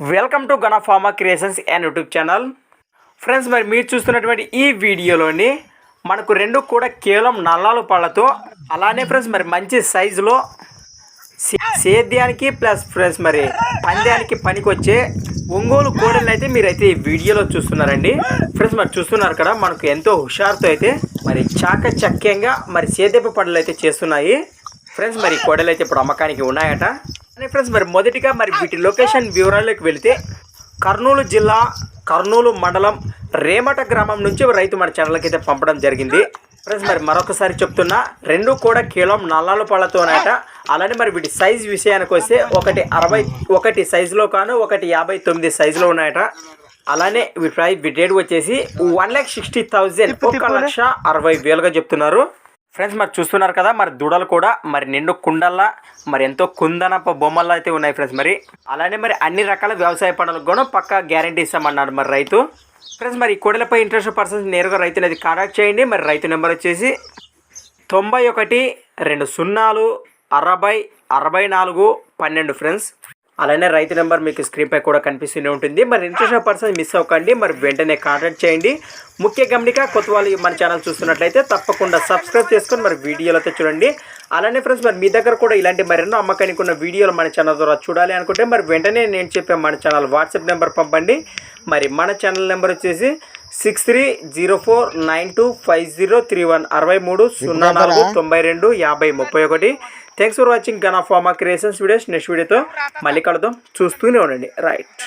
Welcome to Gana pharma creations and YouTube channel friends మరి మీరు చూస్తున్నటువంటి ఈ వీడియోలోని మనకు రెండు కూడా కేవలం నల్లాలు పళ్ళతో అలానే ఫ్రెండ్స్ మరి మంచి సైజులో సేద్యానికి ప్లస్ ఫ్రెండ్స్ మరి పంద్యానికి పనికొచ్చే ఒంగోలు కోడలు అయితే మీరైతే ఈ వీడియోలో చూస్తున్నారండి. ఫ్రెండ్స్ మరి చూస్తున్నారు కదా మనకు ఎంతో హుషారుతో అయితే మరి చాకచక్యంగా మరి సేద్యపు పనులు అయితే చేస్తున్నాయి. ఫ్రెండ్స్ మరి ఈ కోడలు అయితే ఇప్పుడు అమ్మకానికి ఉన్నాయట. అని ఫ్రెండ్స్ మరి మొదటిగా మరి వీటి లొకేషన్ వివరాల్లోకి వెళితే కర్నూలు జిల్లా కర్నూలు మండలం రేమట గ్రామం నుంచి రైతు మన ఛానల్కి అయితే పంపడం జరిగింది. ఫ్రెండ్స్ మరి మరొకసారి చెప్తున్నా రెండు కూడా కేవలం నల్లాల పళ్ళతోనట అలానే మరి వీటి సైజ్ విషయానికి వస్తే ఒకటి అరవై ఒకటి సైజులో కాను ఒకటి యాభై తొమ్మిది సైజులో ఉన్నాయట. అలానే వీటి వీటి రేట్ వచ్చేసి వన్ ల్యాక్ సిక్స్టీ థౌజండ్ ఒక లక్ష అరవై వేలుగా చెప్తున్నారు. ఫ్రెండ్స్ మరి చూస్తున్నారు కదా మరి దూడలు కూడా మరి నిండు కుండల్లా మరి ఎంతో కుందనప బొమ్మల్లో అయితే ఉన్నాయి ఫ్రెండ్స్ మరి అలానే మరి అన్ని రకాల వ్యవసాయ పనులకు కూడా పక్కా గ్యారంటీ ఇస్తామన్నాడు మరి రైతు. ఫ్రెండ్స్ మరి ఈ కోడలపై ఇంట్రెస్ట్ పర్సన్స్ నేరుగా రైతుని అది కాంటాక్ట్ చేయండి. మరి రైతు నెంబర్ వచ్చేసి తొంభై ఒకటి రెండు సున్నాలు అరవై అరవై నాలుగు పన్నెండు ఫ్రెండ్స్ అలానే రైతు నెంబర్ మీకు స్క్రీన్ పై కూడా కనిపిస్తూనే ఉంటుంది. మరి ఇంట్రెస్ట్ పర్సన్ మిస్ అవ్వకండి. మరి వెంటనే కాంటాక్ట్ చేయండి. ముఖ్య గమనిక కొత్త వాళ్ళు మన ఛానల్ చూస్తున్నట్లయితే తప్పకుండా సబ్స్క్రైబ్ చేసుకొని మరి వీడియోలు అయితే చూడండి. అలానే ఫ్రెండ్స్ మరి మీ దగ్గర కూడా ఇలాంటి మరెన్నో అమ్మకానికి ఉన్న వీడియోలు మన ఛానల్ ద్వారా చూడాలి అనుకుంటే మరి వెంటనే నేను చెప్పే మన ఛానల్ వాట్సాప్ నెంబర్ పంపండి. మరి మన ఛానల్ నెంబర్ వచ్చేసి six three zero four nine two five zero three one అరవై మూడు సున్నా నాలుగు తొంభై రెండు యాభై ముప్పై ఒకటి. Thanks for watching gun of pharma creations videos next వీడియోతో మళ్ళీ కలుద్దాం. చూస్తూనే ఉండండి. రైట్